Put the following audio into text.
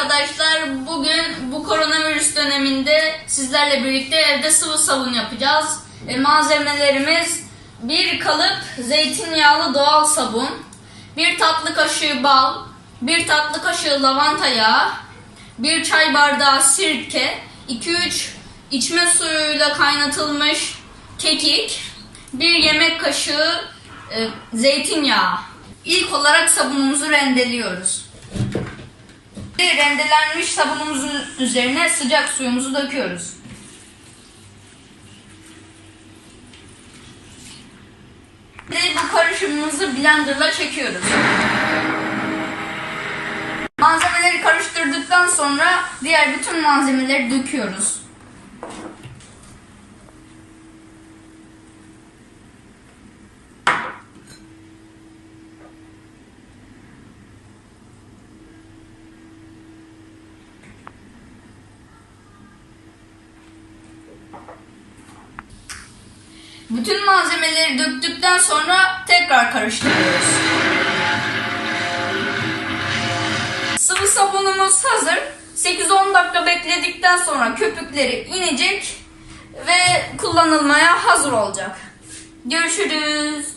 arkadaşlar. Bugün bu koronavirüs döneminde sizlerle birlikte evde sıvı sabun yapacağız. E, malzemelerimiz bir kalıp zeytinyağlı doğal sabun, bir tatlı kaşığı bal, bir tatlı kaşığı lavanta yağı, bir çay bardağı sirke, 2-3 içme suyuyla kaynatılmış kekik, bir yemek kaşığı e, zeytinyağı. İlk olarak sabunumuzu rendeliyoruz. Rendelenmiş sabunumuzun üzerine sıcak suyumuzu döküyoruz. Ve bu karışımımızı blenderla çekiyoruz. Malzemeleri karıştırdıktan sonra diğer bütün malzemeleri döküyoruz. Bütün malzemeleri döktükten sonra tekrar karıştırıyoruz. Sıvı sabunumuz hazır. 8-10 dakika bekledikten sonra köpükleri inecek ve kullanılmaya hazır olacak. Görüşürüz.